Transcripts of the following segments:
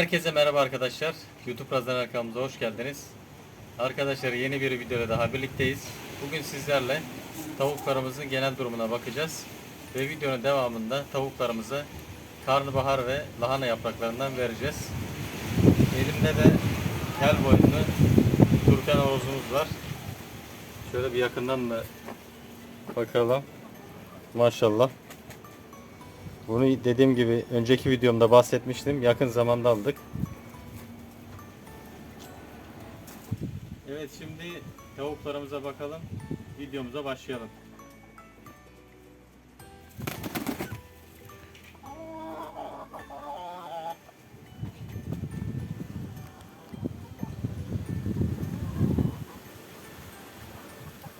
Herkese merhaba arkadaşlar. YouTube Razan kanalımıza hoş geldiniz. Arkadaşlar yeni bir videoda daha birlikteyiz. Bugün sizlerle tavuklarımızın genel durumuna bakacağız. Ve videonun devamında tavuklarımıza karnabahar ve lahana yapraklarından vereceğiz. Elimde de kel boyunlu Turkan horozumuz var. Şöyle bir yakından da bakalım. Maşallah. Bunu dediğim gibi önceki videomda bahsetmiştim. Yakın zamanda aldık. Evet şimdi tavuklarımıza bakalım. Videomuza başlayalım.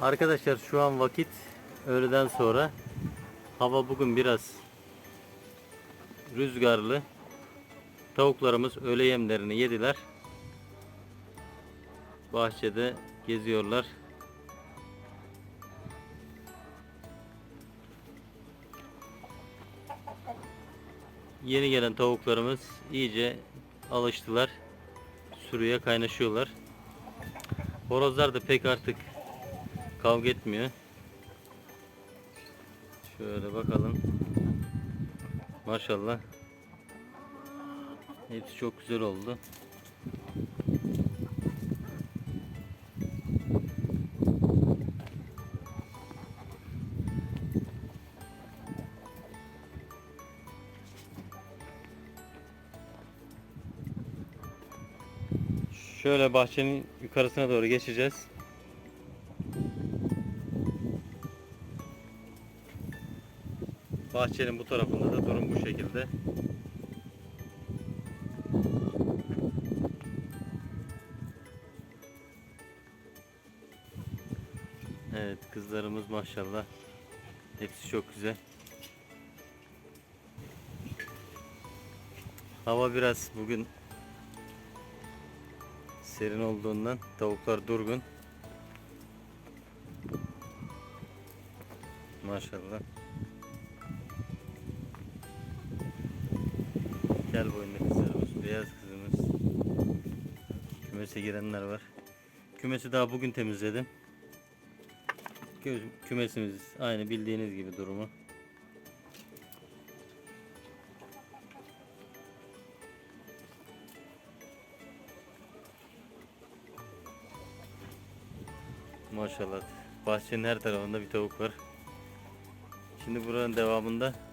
Arkadaşlar şu an vakit öğleden sonra. Hava bugün biraz rüzgarlı. Tavuklarımız öğle yemlerini yediler. Bahçede geziyorlar. Yeni gelen tavuklarımız iyice alıştılar. Sürüye kaynaşıyorlar. Horozlar da pek artık kavga etmiyor. Şöyle bakalım. Maşallah. Hepsi çok güzel oldu. Şöyle bahçenin yukarısına doğru geçeceğiz. Bahçenin bu bu şekilde. Evet kızlarımız maşallah. Hepsi çok güzel. Hava biraz bugün serin olduğundan tavuklar durgun. Maşallah. Gel boyunda kızlarımız, beyaz kızımız. Kümese girenler var. Kümesi daha bugün temizledim. Kü- Kümesimiz aynı bildiğiniz gibi durumu. Maşallah. Bahçenin her tarafında bir tavuk var. Şimdi buranın devamında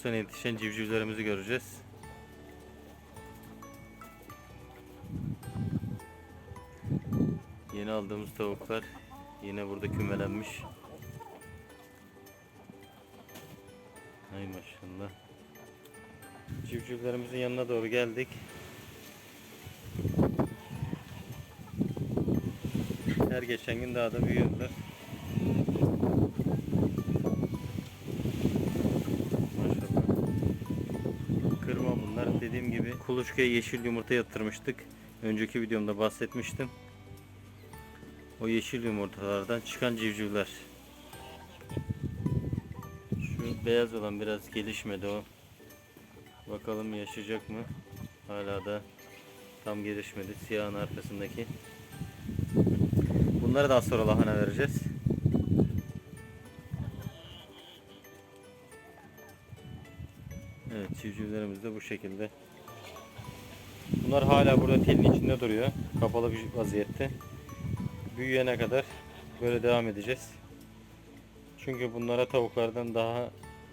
sene yetişen civcivlerimizi göreceğiz. Yeni aldığımız tavuklar yine burada kümelenmiş. Ay maşallah. Civcivlerimizin yanına doğru geldik. Her geçen gün daha da büyüyorlar. Gibi kuluçkaya yeşil yumurta yatırmıştık. Önceki videomda bahsetmiştim. O yeşil yumurtalardan çıkan civcivler. Şu beyaz olan biraz gelişmedi o. Bakalım yaşayacak mı? Hala da tam gelişmedi. Siyahın arkasındaki. Bunları daha sonra lahana vereceğiz. Evet civcivlerimiz de bu şekilde. Bunlar hala burada telin içinde duruyor. Kapalı bir vaziyette. Büyüyene kadar böyle devam edeceğiz. Çünkü bunlara tavuklardan daha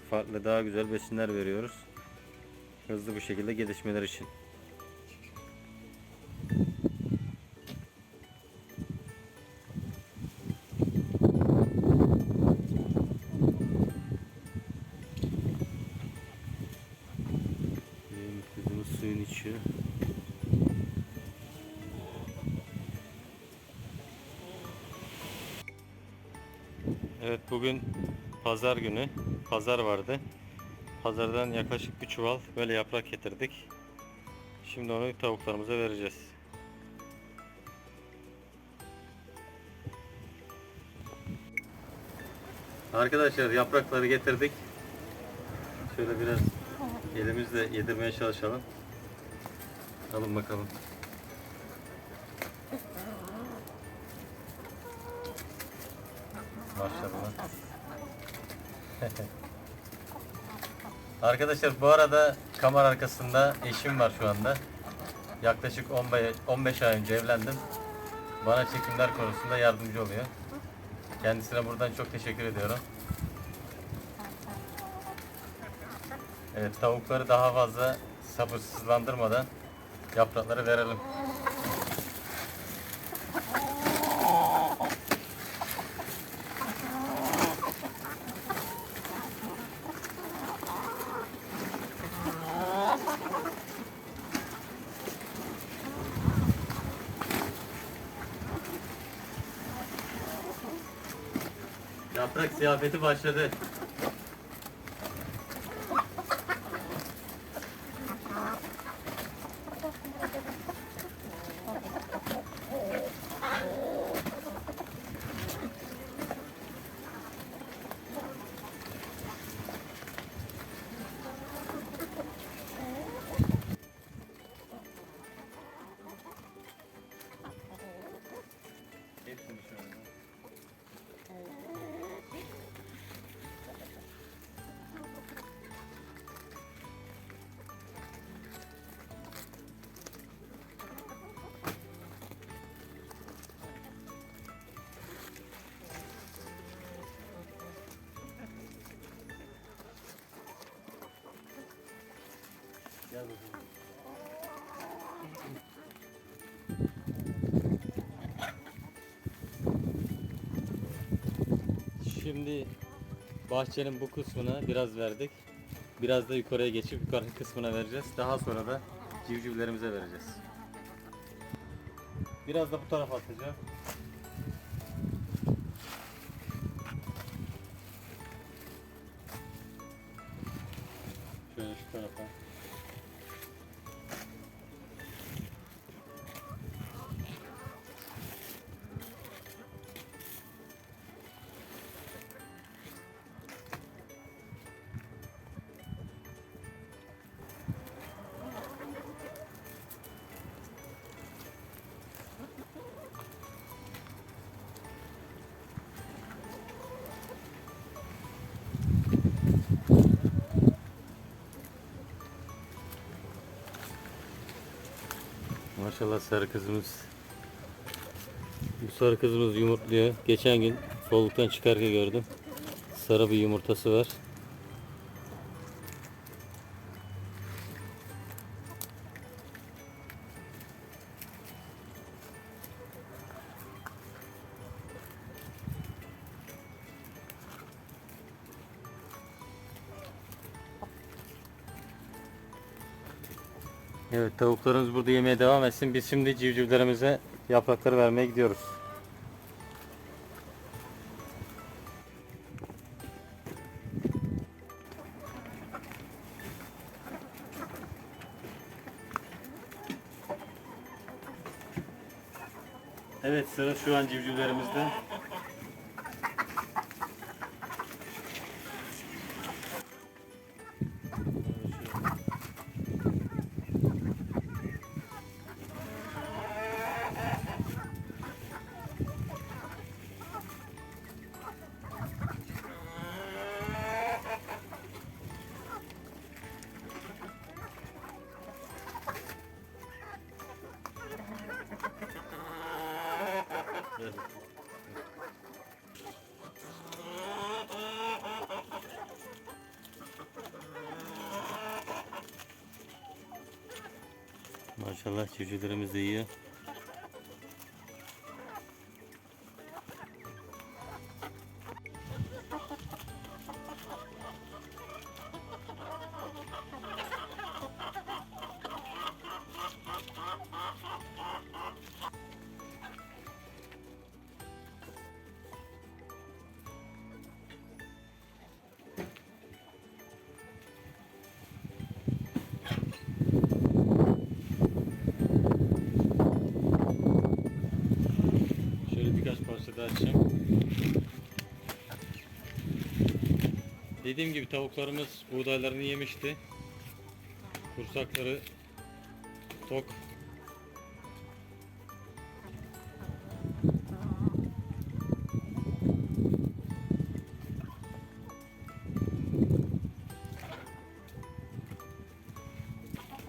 farklı, daha güzel besinler veriyoruz. Hızlı bir şekilde gelişmeler için. Evet bugün pazar günü. Pazar vardı. Pazardan yaklaşık bir çuval böyle yaprak getirdik. Şimdi onu tavuklarımıza vereceğiz. Arkadaşlar yaprakları getirdik. Şöyle biraz elimizle yedirmeye çalışalım. Alın bakalım. Maşallah. Arkadaşlar bu arada kamera arkasında eşim var şu anda. Yaklaşık 15, 15 ay önce evlendim. Bana çekimler konusunda yardımcı oluyor. Kendisine buradan çok teşekkür ediyorum. Evet tavukları daha fazla sabırsızlandırmadan yaprakları verelim. Yaprak ziyafeti başladı. Şimdi bahçenin bu kısmına biraz verdik. Biraz da yukarıya geçip yukarı kısmına vereceğiz. Daha sonra da civcivlerimize vereceğiz. Biraz da bu tarafa atacağım. Maşallah sarı kızımız. Bu sarı kızımız yumurtluyor. Geçen gün soğuktan çıkarken gördüm. Sarı bir yumurtası var. Evet tavuklarımız burada yemeye devam etsin. Biz şimdi civcivlerimize yaprakları vermeye gidiyoruz. Evet sıra şu an civcivlerimizde. Maşallah civcivlerimiz de yiyor. Şöyle açayım. Dediğim gibi tavuklarımız buğdaylarını yemişti. Kursakları tok.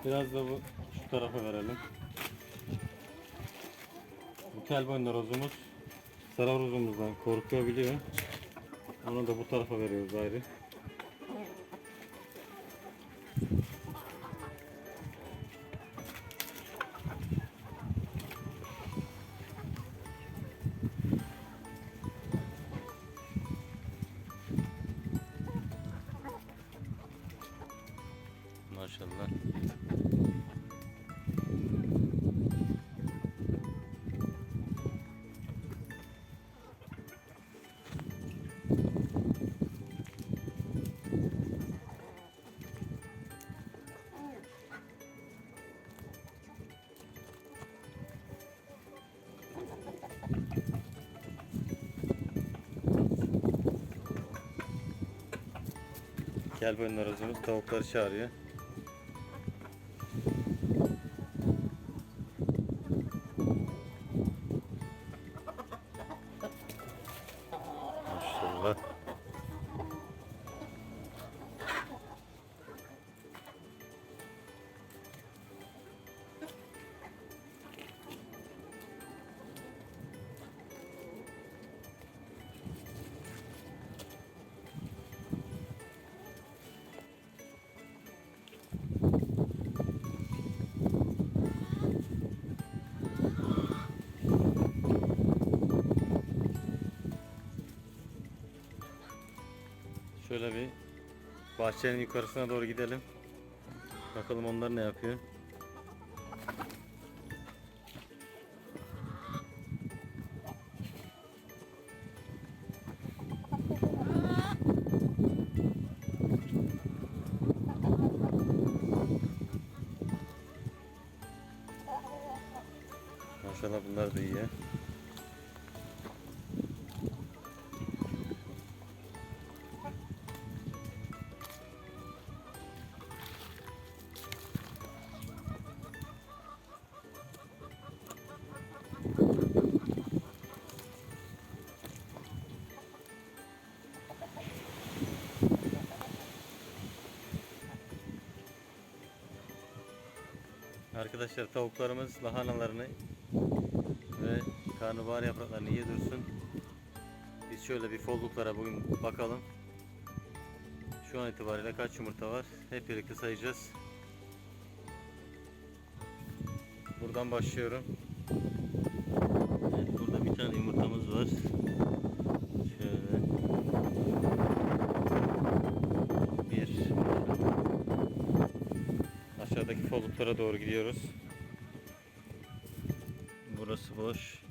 Biraz da bu şu tarafa verelim. Bu kelboy narozumuz sarı horozumuzdan korkuyor biliyor. Onu da bu tarafa veriyoruz ayrı. Gel boyunlar özümüz tavukları çağırıyor. Şöyle bir bahçenin yukarısına doğru gidelim. Bakalım onlar ne yapıyor. Maşallah bunlar da iyi. Arkadaşlar tavuklarımız lahanalarını ve karnabahar yapraklarını yedirsin. Biz şöyle bir folluklara bugün bakalım. Şu an itibariyle kaç yumurta var? Hep birlikte sayacağız. Buradan başlıyorum. Aşağıdaki folluklara doğru gidiyoruz. Burası boş.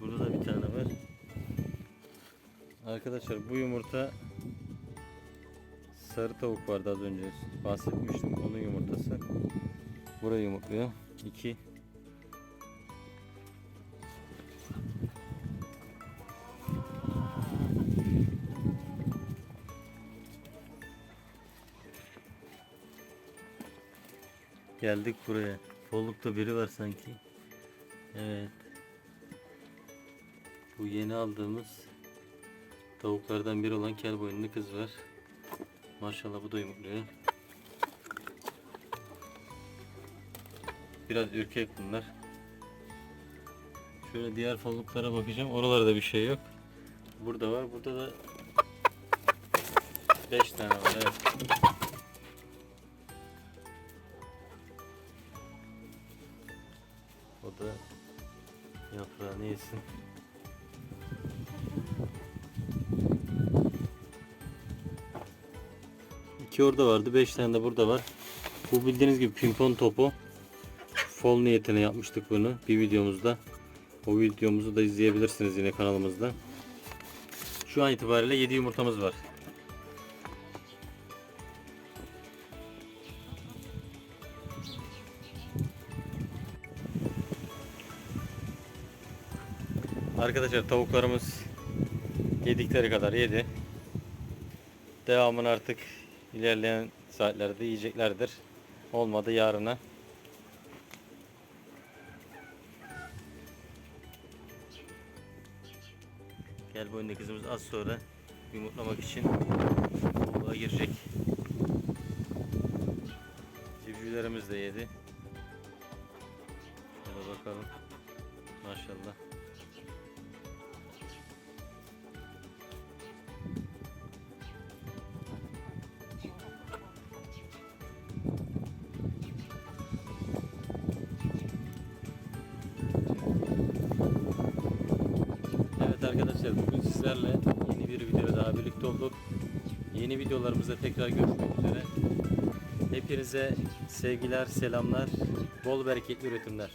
Burada da bir tane var. Arkadaşlar bu yumurta sarı tavuk vardı az önce bahsetmiştim onun yumurtası. Burayı yumurtluyor. 2 Geldik buraya. Follukta biri var sanki. Evet. Bu yeni aldığımız tavuklardan biri olan kel boynuzlu kız var. Maşallah bu da yumurtluyor. Biraz ürkek bunlar. Şöyle diğer folluklara bakacağım. Oralarda bir şey yok. Burada var. Burada da 5 tane var. Evet. Yesin. İki orada vardı, beş tane de burada var. Bu bildiğiniz gibi pimpon topu. Fol niyetine yapmıştık bunu bir videomuzda. O videomuzu da izleyebilirsiniz yine kanalımızda. Şu an itibariyle 7 yumurtamız var. Arkadaşlar tavuklarımız yedikleri kadar yedi. Devamını artık ilerleyen saatlerde yiyeceklerdir. Olmadı yarına. Gel boyunda kızımız az sonra yumurtlamak için yola girecek. Keçilerimiz de yedi. Şöyle bakalım. Maşallah. Arkadaşlar bugün sizlerle yeni bir video daha birlikte olduk. Yeni videolarımızda tekrar görüşmek üzere. Hepinize sevgiler, selamlar, bol bereketli üretimler.